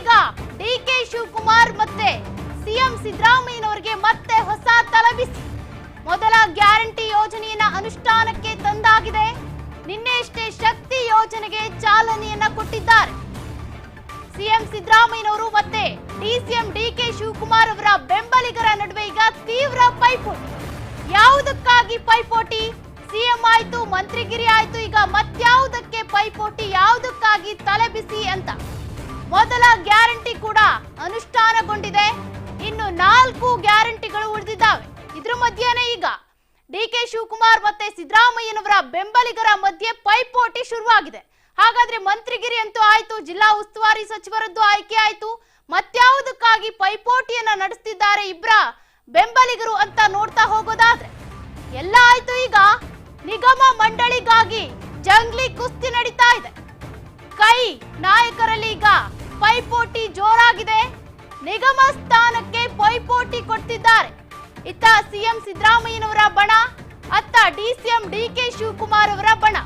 ಈಗ D K Shivakumar ಮತ್ತೆ CM ಸಿದ್ದರಾಮಯ್ಯನವರಿಗೆ ಮತ್ತೆ ಹೊಸ ತಲಬಿಸಿ. ಮೊದಲ ಗ್ಯಾರಂಟಿ ಯೋಜನೆಯನ್ನ ಅನುಷ್ಠಾನಕ್ಕೆ ತಂದಾಗಿದೆ. ನಿನ್ನೆಯಷ್ಟೇ ಶಕ್ತಿ ಯೋಜನೆಗೆ ಚಾಲನೆಯನ್ನ ಕೊಟ್ಟಿದ್ದಾರೆ. ಸಿಎಂ ಸಿದ್ದರಾಮಯ್ಯನವರು ಮತ್ತೆ ಡಿಸಿಎಂ ಡಿಕೆ ಶಿವಕುಮಾರ್ ಅವರ ಬೆಂಬಲಿಗರ ನಡುವೆ ಈಗ ತೀವ್ರ ಪೈಪೋಟಿ. ಯಾವುದಕ್ಕಾಗಿ ಪೈಪೋಟಿ? ಸಿಎಂ ಆಯ್ತು, ಮಂತ್ರಿಗಿರಿ ಆಯ್ತು, ಈಗ ಮತ್ಯಾವುದಕ್ಕೆ ಪೈಪೋಟಿ? ಯಾವುದಕ್ಕಾಗಿ ತಲೆಬಿಸಿ ಅಂತ. ಮೊದಲ ಗ್ಯಾರಂಟಿ ಕೂಡ ಅನುಷ್ಠಾನಗೊಂಡಿದೆ. ಇನ್ನು ನಾಲ್ಕು ಗ್ಯಾರಂಟಿಗಳು ಉಳಿದಿದ್ದಾವೆ. ಇದ್ರ ಮಧ್ಯೆನೇ ಈಗ ಡಿ ಕೆ ಶಿವಕುಮಾರ್ ಮತ್ತೆ ಸಿದ್ದರಾಮಯ್ಯನವರ ಬೆಂಬಲಿಗರ ಮಧ್ಯೆ ಪೈಪೋಟಿ ಶುರುವಾಗಿದೆ. ಹಾಗಾದ್ರೆ ಮಂತ್ರಿಗಿರಿ ಅಂತೂ ಆಯ್ತು, ಜಿಲ್ಲಾ ಉಸ್ತುವಾರಿ ಸಚಿವರದ್ದು ಆಯ್ಕೆ ಆಯ್ತು. ಮತ್ಯಾವುದಕ್ಕಾಗಿ ಪೈಪೋಟಿಯನ್ನ ನಡೆಸ್ತಿದ್ದಾರೆ ಇಬ್ರ ಬೆಂಬಲಿಗರು ಅಂತ ನೋಡ್ತಾ ಹೋಗೋದಾದ್ರೆ. ಎಲ್ಲ ಆಯ್ತು ಈಗ. ನಿಗಮ ಮಂಡಳಿಗಾಗಿ ಜಂಗ್ಲಿ ಕುಸ್ತಿ ನಡೀತಾ ಇದೆ. ಕೈ ನಾಯಕರಲ್ಲಿ ಈಗ ಪೈಪೋಟಿ ಜೋರಾಗಿದೆ. ನಿಗಮ ಸ್ಥಾನಕ್ಕೆ ಪೈಪೋಟಿ ಕೊಡ್ತಿದ್ದಾರೆ ಇತ್ತ ಸಿಎಂ ಸಿದ್ದರಾಮಯ್ಯನವರ ಬಣ, ಅತ್ತ ಡಿಸಿಎಂ ಡಿಕೆ ಶಿವಕುಮಾರ್ ಅವರ ಬಣ.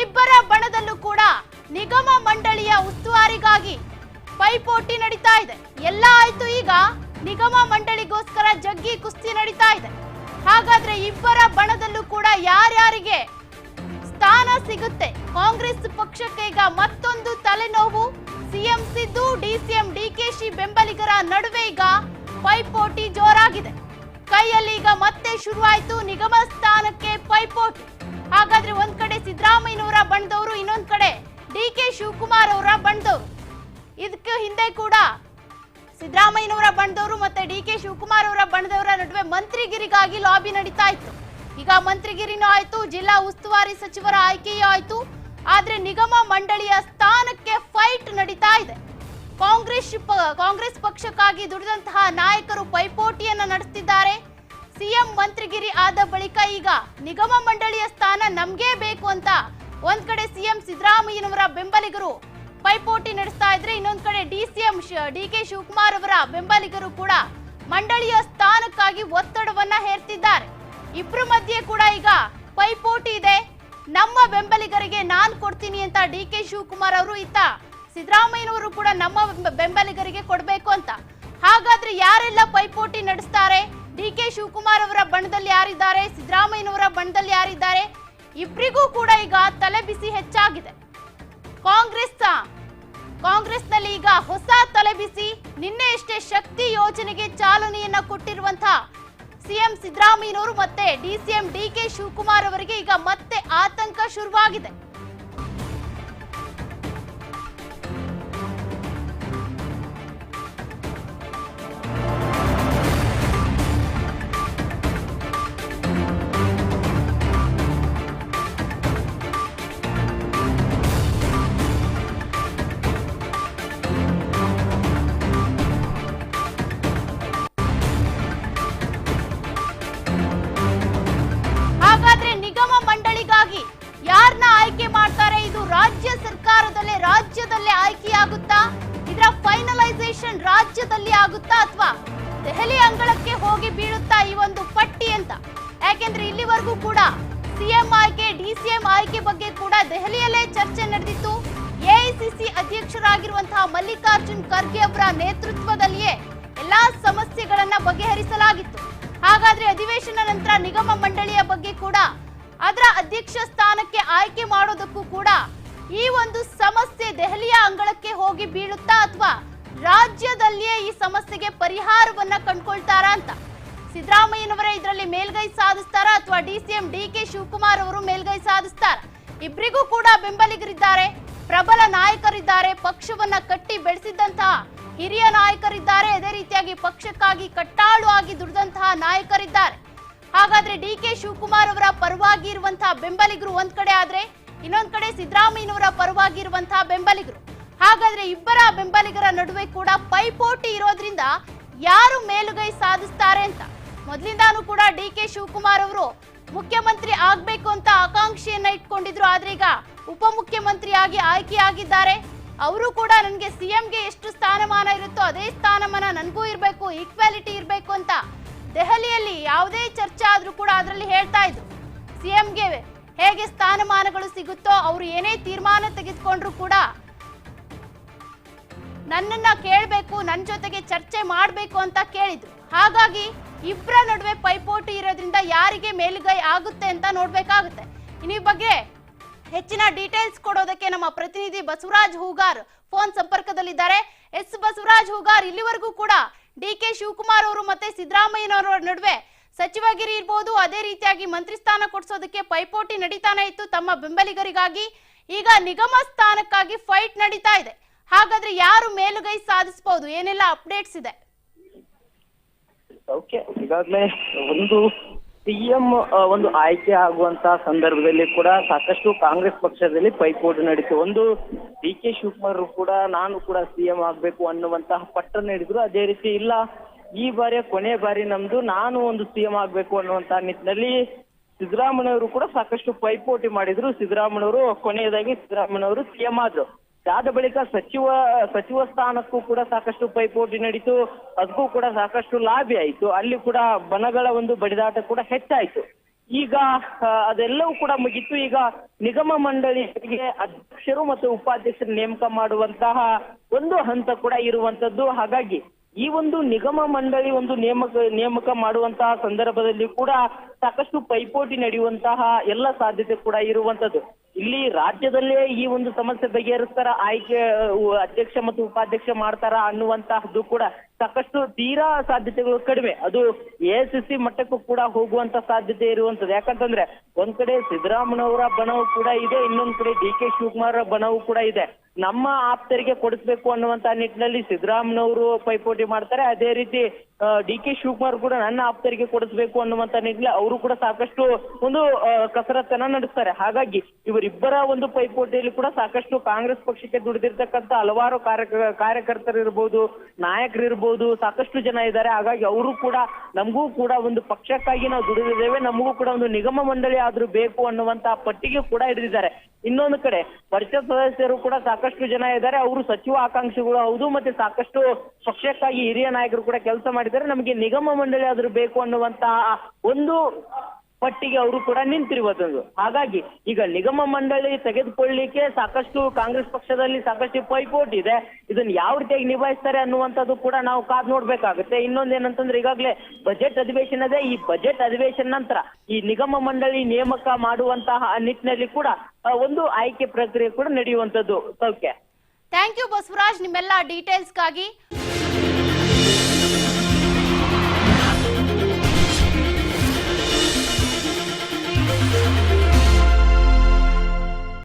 ಇಬ್ಬರ ಬಣದಲ್ಲೂ ಕೂಡ ನಿಗಮ ಮಂಡಳಿಯ ಉಸ್ತುವಾರಿಗಾಗಿ ಪೈಪೋಟಿ ನಡೀತಾ ಇದೆ. ಎಲ್ಲ ಆಯ್ತು ಈಗ. ನಿಗಮ ಮಂಡಳಿಗೋಸ್ಕರ ಜಗ್ಗಿ ಕುಸ್ತಿ ನಡೀತಾ ಇದೆ. ಹಾಗಾದ್ರೆ ಇಬ್ಬರ ಬಣದಲ್ಲೂ ಕೂಡ ಯಾರ್ಯಾರಿಗೆ ಸ್ಥಾನ ಸಿಗುತ್ತೆ? ಕಾಂಗ್ರೆಸ್ ಪಕ್ಷಕ್ಕೆ ಈಗ ಮತ್ತೊಂದು ತಲೆನೋವು. ಸಿಎಂ ಸಿದ್ದು ಡಿಸಿಎಂ ಡಿಕೆಶಿ ಬೆಂಬಲಿಗರ ನಡುವೆ ಈಗ ಪೈಪೋಟಿ ಜೋರಾಗಿದೆ. ಕೈಯಲ್ಲಿ ಈಗ ಮತ್ತೆ ಶುರುವಾಯಿತು ನಿಗಮ ಸ್ಥಾನಕ್ಕೆ ಪೈಪೋಟಿ. ಹಾಗಾದ್ರೆ ಒಂದ್ ಕಡೆ ಸಿದ್ದರಾಮಯ್ಯನವರ ಬಣದವರು, ಇನ್ನೊಂದ್ ಕಡೆ ಡಿ ಕೆ ಶಿವಕುಮಾರ್ ಅವರ ಬಣದವರು. ಇದಕ್ಕೆ ಹಿಂದೆ ಕೂಡ ಸಿದ್ದರಾಮಯ್ಯನವರ ಬಣದವರು ಮತ್ತೆ ಡಿ ಕೆ ಶಿವಕುಮಾರ್ ಅವರ ಬಣದವರ ನಡುವೆ ಮಂತ್ರಿಗಿರಿಗಾಗಿ ಲಾಬಿ ನಡೀತಾ ಇತ್ತು. ಈಗ ಮಂತ್ರಿಗಿರಿನೂ ಆಯ್ತು, ಜಿಲ್ಲಾ ಉಸ್ತುವಾರಿ ಸಚಿವರ ಆಯ್ಕೆಯೂ ಆಯ್ತು. ಆದ್ರೆ ನಿಗಮ ಮಂಡಳಿಯ ಸ್ಥಾನಕ್ಕೆ ಫೈಟ್ ನಡೀತಾ ಇದೆ. ಕಾಂಗ್ರೆಸ್ ಕಾಂಗ್ರೆಸ್ ಪಕ್ಷಕ್ಕಾಗಿ ದುಡಿದಂತಹ ನಾಯಕರು ಪೈಪೋಟಿಯನ್ನ ನಡೆಸ್ತಿದ್ದಾರೆ. ಸಿಎಂ ಮಂತ್ರಿಗಿರಿ ಆದ ಬಳಿಕ ಈಗ ನಿಗಮ ಮಂಡಳಿಯ ಸ್ಥಾನ ನಮ್ಗೇ ಬೇಕು ಅಂತ ಒಂದ್ ಕಡೆ ಸಿಎಂ ಸಿದ್ದರಾಮಯ್ಯನವರ ಬೆಂಬಲಿಗರು ಪೈಪೋಟಿ ನಡೆಸ್ತಾ ಇದ್ರೆ, ಇನ್ನೊಂದ್ ಕಡೆ D CM D K Shivakumar ಅವರ ಬೆಂಬಲಿಗರು ಕೂಡ ಮಂಡಳಿಯ ಸ್ಥಾನಕ್ಕಾಗಿ ಒತ್ತಡವನ್ನ ಹೇರ್ತಿದ್ದಾರೆ. ಇಬ್ರು ಮಧ್ಯೆ ಕೂಡ ಈಗ ಪೈಪೋಟಿ ಇದೆ. ನಮ್ಮ ಬೆಂಬಲಿಗರಿಗೆ ನಾನು ಕೊಡ್ತೀನಿ ಅಂತ ಡಿ ಕೆ ಶಿವಕುಮಾರ್ ಅವರು ಇತ್ತ. ಸಿದ್ದರಾಮಯ್ಯನವರು ಕೂಡ ನಮ್ಮ ಬೆಂಬಲಿಗರಿಗೆ ಕೊಡಬೇಕು ಅಂತ. ಹಾಗಾದ್ರೆ ಯಾರೆಲ್ಲ ಪೈಪೋಟಿ ನಡೆಸ್ತಾರೆ? ಡಿ ಕೆ ಶಿವಕುಮಾರ್ ಅವರ ಬಣದಲ್ಲಿ ಯಾರಿದ್ದಾರೆ? ಸಿದ್ದರಾಮಯ್ಯನವರ ಬಣದಲ್ಲಿ ಯಾರಿದ್ದಾರೆ? ಇಬ್ಬರಿಗೂ ಕೂಡ ಈಗ ತಲೆ ಬಿಸಿ ಹೆಚ್ಚಾಗಿದೆ. ಕಾಂಗ್ರೆಸ್ ಕಾಂಗ್ರೆಸ್ನಲ್ಲಿ ಈಗ ಹೊಸ ತಲೆಬಿಸಿ ನಿನ್ನೆಯಷ್ಟೇ ಶಕ್ತಿ ಯೋಜನೆಗೆ ಚಾಲನೆಯನ್ನ ಕೊಟ್ಟಿರುವಂತಹ ಸಿಎಂ ಸಿದ್ದರಾಮಯ್ಯನವರು ಮತ್ತೆ ಡಿಸಿಎಂ ಡಿ ಕೆ ಶಿವಕುಮಾರ್ ಅವರಿಗೆ ಈಗ ಮತ್ತೆ ಆತಂಕ ಶುರುವಾಗಿದೆ. ಸರ್ಕಾರದಲ್ಲೇ ರಾಜ್ಯದಲ್ಲೇ ಆಯ್ಕೆಯಾಗುತ್ತಾ? ಇದರ ಫೈನಲೈಸೇಷನ್ ರಾಜ್ಯದಲ್ಲಿ ಆಗುತ್ತಾ ಅಥವಾ ದೆಹಲಿ ಅಂಗಳಕ್ಕೆ ಹೋಗಿ ಬೀಳುತ್ತಾ ಈ ಒಂದು ಪಟ್ಟಿ ಅಂತ? ಯಾಕೆಂದ್ರೆ ಇಲ್ಲಿವರೆಗೂ ಕೂಡ ಸಿಎಂ ಆಯ್ಕೆ ಡಿಸಿಎಂ ಆಯ್ಕೆ ಬಗ್ಗೆ ಕೂಡ ದೆಹಲಿಯಲ್ಲೇ ಚರ್ಚೆ ನಡೆದಿತ್ತು. ಎಐಸಿಸಿ ಅಧ್ಯಕ್ಷರಾಗಿರುವಂತಹ ಮಲ್ಲಿಕಾರ್ಜುನ್ ಖರ್ಗೆ ಅವರ ನೇತೃತ್ವದಲ್ಲಿಯೇ ಎಲ್ಲಾ ಸಮಸ್ಯೆಗಳನ್ನ ಬಗೆಹರಿಸಲಾಗಿತ್ತು. ಹಾಗಾದ್ರೆ ಅಧಿವೇಶನ ನಂತರ ನಿಗಮ ಮಂಡಳಿಯ ಬಗ್ಗೆ ಕೂಡ ಅದರ ಅಧ್ಯಕ್ಷ ಸ್ಥಾನಕ್ಕೆ ಆಯ್ಕೆ ಮಾಡೋದಕ್ಕೂ ಕೂಡ ಈ ಒಂದು ಸಮಸ್ಯೆ ದೆಹಲಿಯ ಅಂಗಳಕ್ಕೆ ಹೋಗಿ ಬೀಳುತ್ತಾ ಅಥವಾ ರಾಜ್ಯದಲ್ಲಿಯೇ ಈ ಸಮಸ್ಯೆಗೆ ಪರಿಹಾರವನ್ನ ಕಂಡ್ಕೊಳ್ತಾರಾ ಅಂತ? ಸಿದ್ದರಾಮಯ್ಯನವರೇ ಇದರಲ್ಲಿ ಮೇಲ್ಗೈ ಸಾಧಿಸ್ತಾರ ಅಥವಾ D CM D K Shivakumar ಅವರು ಮೇಲ್ಗೈ ಸಾಧಿಸ್ತಾರ? ಇಬ್ಬರಿಗೂ ಕೂಡ ಬೆಂಬಲಿಗರಿದ್ದಾರೆ, ಪ್ರಬಲ ನಾಯಕರಿದ್ದಾರೆ, ಪಕ್ಷವನ್ನ ಕಟ್ಟಿ ಬೆಳೆಸಿದ್ದಂತಹ ಹಿರಿಯ ನಾಯಕರಿದ್ದಾರೆ, ಅದೇ ರೀತಿಯಾಗಿ ಪಕ್ಷಕ್ಕಾಗಿ ಕಟ್ಟಾಳು ಆಗಿ ದುಡಿದಂತಹ ನಾಯಕರಿದ್ದಾರೆ. ಹಾಗಾದ್ರೆ ಡಿ ಕೆ ಶಿವಕುಮಾರ್ ಅವರ ಪರವಾಗಿ ಇರುವಂತಹ ಬೆಂಬಲಿಗರು ಒಂದ್ ಕಡೆ ಆದ್ರೆ ಇನ್ನೊಂದ್ ಕಡೆ ಸಿದ್ದರಾಮಯ್ಯನವರ ಪರವಾಗಿರುವಂತಹ ಬೆಂಬಲಿಗರು. ಹಾಗಾದ್ರೆ ಇಬ್ಬರ ಬೆಂಬಲಿಗರ ನಡುವೆ ಕೂಡ ಪೈಪೋಟಿ ಇರೋದ್ರಿಂದ ಯಾರು ಮೇಲುಗೈ ಸಾಧಿಸ್ತಾರೆ ಅಂತ. ಮೊದಲಿಂದಾನು ಕೂಡ ಡಿ ಕೆ ಶಿವಕುಮಾರ್ ಅವರು ಮುಖ್ಯಮಂತ್ರಿ ಆಗ್ಬೇಕು ಅಂತ ಆಕಾಂಕ್ಷೆಯನ್ನ ಇಟ್ಕೊಂಡಿದ್ರು. ಆದ್ರೆ ಈಗ ಉಪಮುಖ್ಯಮಂತ್ರಿಯಾಗಿ ಆಯ್ಕೆಯಾಗಿದ್ದಾರೆ ಅವರು ಕೂಡ ನನಗೆ ಸಿಎಂಗೆ ಎಷ್ಟು ಸ್ಥಾನಮಾನ ಇರುತ್ತೋ ಅದೇ ಸ್ಥಾನಮಾನ ನನಗೂ ಇರಬೇಕು, ಈಕ್ವಾಲಿಟಿ ಇರಬೇಕು ಅಂತ ದೆಹಲಿಯಲ್ಲಿ ಯಾವುದೇ ಚರ್ಚೆ ಆದ್ರೂ ಕೂಡ ಅದರಲ್ಲಿ ಹೇಳ್ತಾ ಇದ್ರು. ಸಿಎಂಗೆ ಹೇಗೆ ಸ್ಥಾನಮಾನಗಳು ಸಿಗುತ್ತೋ ಅವರು ಏನೇ ತೀರ್ಮಾನ ತೆಗೆದುಕೊಂಡ್ರು ಕೂಡ ನನ್ನನ್ನ ಕೇಳಬೇಕು ನನ್ನ ಜೊತೆಗೆ ಚರ್ಚೆ ಮಾಡಬೇಕು ಅಂತ ಕೇಳಿದ್ರು. ಹಾಗಾಗಿ ಇಬ್ಬರ ನಡುವೆ ಪೈಪೋಟಿ ಇರೋದ್ರಿಂದ ಯಾರಿಗೆ ಮೇಲುಗೈ ಆಗುತ್ತೆ ಅಂತ ನೋಡ್ಬೇಕಾಗುತ್ತೆ. ಇನ್ನಿ ಬಗ್ಗೆ ಹೆಚ್ಚಿನ ಡೀಟೇಲ್ಸ್ ಕೊಡೋದಕ್ಕೆ ನಮ್ಮ ಪ್ರತಿನಿಧಿ ಬಸವರಾಜ್ ಹೂಗಾರ್ ಫೋನ್ ಸಂಪರ್ಕದಲ್ಲಿದ್ದಾರೆ. ಎಸ್ ಬಸವರಾಜ್ ಹೂಗಾರ್, ಇಲ್ಲಿವರೆಗೂ ಕೂಡ ಡಿ ಕೆ ಶಿವಕುಮಾರ್ ಅವರು ಮತ್ತೆ ಸಿದ್ದರಾಮಯ್ಯನವರ ನಡುವೆ ಸಚಿವಗಿರಿ ಇರ್ಬೋದು, ಅದೇ ರೀತಿಯಾಗಿ ಮಂತ್ರಿ ಸ್ಥಾನ ಕೊಡಿಸೋದಕ್ಕೆ ಪೈಪೋಟಿ ನಡೀತಾನೆ ಇತ್ತು. ತಮ್ಮ ಬೆಂಬಲಿಗರಿಗಾಗಿ ಈಗ ನಿಗಮ ಸ್ಥಾನಕ್ಕಾಗಿ ಫೈಟ್ ನಡೀತಾ ಇದೆ. ಹಾಗಾದ್ರೆ ಯಾರು ಮೇಲುಗೈ ಸಾಧಿಸಬಹುದು ಏನೆಲ್ಲ ಅಪ್ಡೇಟ್ಸ್ ಇದೆ? ಓಕೆ, ಈಗಾಗಲೇ ಒಂದು ಸಿಎಂ ಒಂದು ಆಯ್ಕೆ ಆಗುವಂತ ಸಂದರ್ಭದಲ್ಲಿ ಕೂಡ ಸಾಕಷ್ಟು ಕಾಂಗ್ರೆಸ್ ಪಕ್ಷದಲ್ಲಿ ಪೈಪೋಟಿ ನಡೀತು. ಒಂದು ಡಿ ಕೆ ಶಿವಕುಮಾರ್ ಕೂಡ, ನಾನು ಕೂಡ ಸಿಎಂ ಆಗ್ಬೇಕು ಅನ್ನುವಂತಹ ಪಟ್ಟ ನಡೆದ್ರು. ಅದೇ ರೀತಿ ಇಲ್ಲ ಈ ಬಾರಿಯ ಕೊನೆ ಬಾರಿ ನಮ್ದು ನಾನು ಒಂದು ಸಿಎಂ ಆಗ್ಬೇಕು ಅನ್ನುವಂತ ನಿಟ್ಟಿನಲ್ಲಿ ಸಿದ್ದರಾಮಯ್ಯವರು ಕೂಡ ಸಾಕಷ್ಟು ಪೈಪೋಟಿ ಮಾಡಿದ್ರು. ಸಿದ್ದರಾಮಯ್ಯವರು ಕೊನೆಯದಾಗಿ ಸಿದ್ದರಾಮಯ್ಯವರು ಸಿಎಂ ಆದ್ರು. ಅದಾದ ಬಳಿಕ ಸಚಿವ ಸಚಿವ ಸ್ಥಾನಕ್ಕೂ ಕೂಡ ಸಾಕಷ್ಟು ಪೈಪೋಟಿ ನಡೀತು. ಅದಕ್ಕೂ ಕೂಡ ಸಾಕಷ್ಟು ಲಾಭಿ ಆಯ್ತು. ಅಲ್ಲಿ ಕೂಡ ಬನಗಳ ಒಂದು ಬಡಿದಾಟ ಕೂಡ ಹೆಚ್ಚಾಯ್ತು. ಈಗ ಅದೆಲ್ಲವೂ ಕೂಡ ಮುಗಿತು. ಈಗ ನಿಗಮ ಮಂಡಳಿಗೆ ಅಧ್ಯಕ್ಷರು ಮತ್ತು ಉಪಾಧ್ಯಕ್ಷರು ನೇಮಕ ಮಾಡುವಂತಹ ಒಂದು ಹಂತ ಕೂಡ ಇರುವಂತದ್ದು. ಹಾಗಾಗಿ ಈ ಒಂದು ನಿಗಮ ಮಂಡಳಿ ಒಂದು ನೇಮಕ ನೇಮಕ ಮಾಡುವಂತಹ ಸಂದರ್ಭದಲ್ಲಿ ಕೂಡ ಸಾಕಷ್ಟು ಪೈಪೋಟಿ ನಡೆಯುವಂತಹ ಎಲ್ಲ ಸಾಧ್ಯತೆ ಕೂಡ ಇರುವಂತದ್ದು ಇಲ್ಲಿ ರಾಜ್ಯದಲ್ಲೇ ಈ ಒಂದು ಸಮಸ್ಯೆ ಬಗೆಹರಿಸ್ತಾರ, ಆಯ್ಕೆ, ಅಧ್ಯಕ್ಷ ಮತ್ತು ಉಪಾಧ್ಯಕ್ಷ ಮಾಡ್ತಾರ ಅನ್ನುವಂತಹದ್ದು ಕೂಡ ಸಾಕಷ್ಟು ತೀರಾ ಸಾಧ್ಯತೆಗಳು ಕಡಿಮೆ. ಅದು ಎ ಸಿ ಮಟ್ಟಕ್ಕೂ ಕೂಡ ಹೋಗುವಂತ ಸಾಧ್ಯತೆ ಇರುವಂತದ್ದು. ಯಾಕಂತಂದ್ರೆ, ಒಂದ್ ಕಡೆ ಸಿದ್ದರಾಮನವರ ಬಣವು ಕೂಡ ಇದೆ, ಇನ್ನೊಂದ್ ಕಡೆ ಡಿ ಕೆ ಶಿವಕುಮಾರ್ ಬಣವು ಕೂಡ ಇದೆ. ನಮ್ಮ ಆಪ್ತರಿಗೆ ಕೊಡಿಸ್ಬೇಕು ಅನ್ನುವಂತ ನಿಟ್ಟಿನಲ್ಲಿ ಸಿದ್ದರಾಮನವರು ಪೈಪೋಟಿ ಮಾಡ್ತಾರೆ. ಅದೇ ರೀತಿ ಡಿ ಕೆ ಶಿವಕುಮಾರ್ ಕೂಡ ನನ್ನ ಆಪ್ತರಿಗೆ ಕೊಡಿಸ್ಬೇಕು ಅನ್ನುವಂತ ನಿಟ್ಟಿನಲ್ಲಿ ಅವರು ಕೂಡ ಸಾಕಷ್ಟು ಒಂದು ಕಸರತ್ತನ ಕಸರತ್ತನ್ನ ನಡೆಸ್ತಾರೆ. ಹಾಗಾಗಿ ಇವರಿಬ್ಬರ ಒಂದು ಪೈಪೋಟಿಯಲ್ಲಿ ಕೂಡ ಸಾಕಷ್ಟು ಕಾಂಗ್ರೆಸ್ ಪಕ್ಷಕ್ಕೆ ದುಡಿದಿರ್ತಕ್ಕಂತ ಹಲವಾರು ಕಾರ್ಯ ಕಾರ್ಯಕರ್ತರು ಇರ್ಬೋದು ಸಾಕಷ್ಟು ಜನ ಇದ್ದಾರೆ. ಹಾಗಾಗಿ ಅವರು ಕೂಡ, ನಮಗೂ ಕೂಡ ಒಂದು ಪಕ್ಷಕ್ಕಾಗಿ ನಾವು ದುಡಿದಿದ್ದೇವೆ. ನಮಗೂ ಕೂಡ ಒಂದು ನಿಗಮ ಮಂಡಳಿ ಆದ್ರೂ ಬೇಕು ಅನ್ನುವಂತಹ ಪಟ್ಟಿಗೆ ಕೂಡ ಹಿಡಿದಿದ್ದಾರೆ. ಇನ್ನೊಂದು ಕಡೆ, ಪರಿಷತ್ ಸದಸ್ಯರು ಕೂಡ ಸಾಕಷ್ಟು ಜನ ಇದ್ದಾರೆ. ಅವರು ಸಚಿವ ಆಕಾಂಕ್ಷಿಗಳು ಹೌದು, ಮತ್ತೆ ಸಾಕಷ್ಟು ಪಕ್ಷಕ್ಕಾಗಿ ಹಿರಿಯ ನಾಯಕರು ಕೂಡ ಕೆಲಸ ಮಾಡಿದ್ದಾರೆ. ನಮಗೆ ನಿಗಮ ಮಂಡಳಿ ಆದ್ರೂ ಬೇಕು ಅನ್ನುವಂತಹ ಒಂದು ಪಟ್ಟಿಗೆ ಅವರು ಕೂಡ ನಿಂತಿರುವುದು ಹಾಗಾಗಿ ಈಗ ನಿಗಮ ಮಂಡಳಿ ತೆಗೆದುಕೊಳ್ಳಲಿಕ್ಕೆ ಸಾಕಷ್ಟು ಕಾಂಗ್ರೆಸ್ ಪಕ್ಷದಲ್ಲಿ ಸಾಕಷ್ಟು ಪೈಪೋಟಿ ಇದೆ. ಇದನ್ನ ಯಾವ ರೀತಿಯಾಗಿ ನಿಭಾಯಿಸ್ತಾರೆ ಅನ್ನುವಂಥದ್ದು ಕೂಡ ನಾವು ಕಾದ್ ನೋಡ್ಬೇಕಾಗುತ್ತೆ. ಇನ್ನೊಂದೇನಂತಂದ್ರೆ ಈಗಾಗಲೇ ಬಜೆಟ್ ಅಧಿವೇಶನ ಇದೆ. ಈ ಬಜೆಟ್ ಅಧಿವೇಶನ ನಂತರ ಈ ನಿಗಮ ಮಂಡಳಿ ನೇಮಕ ಮಾಡುವಂತಹ ನಿಟ್ಟಿನಲ್ಲಿ ಕೂಡ ಒಂದು ಆಯ್ಕೆ ಪ್ರಕ್ರಿಯೆ ಕೂಡ ನಡೆಯುವಂತದ್ದು ಸೌಖ್ಯ. Thank you Basavaraj. ನಿಮ್ಮೆಲ್ಲ ಡೀಟೇಲ್ಸ್ಗಾಗಿ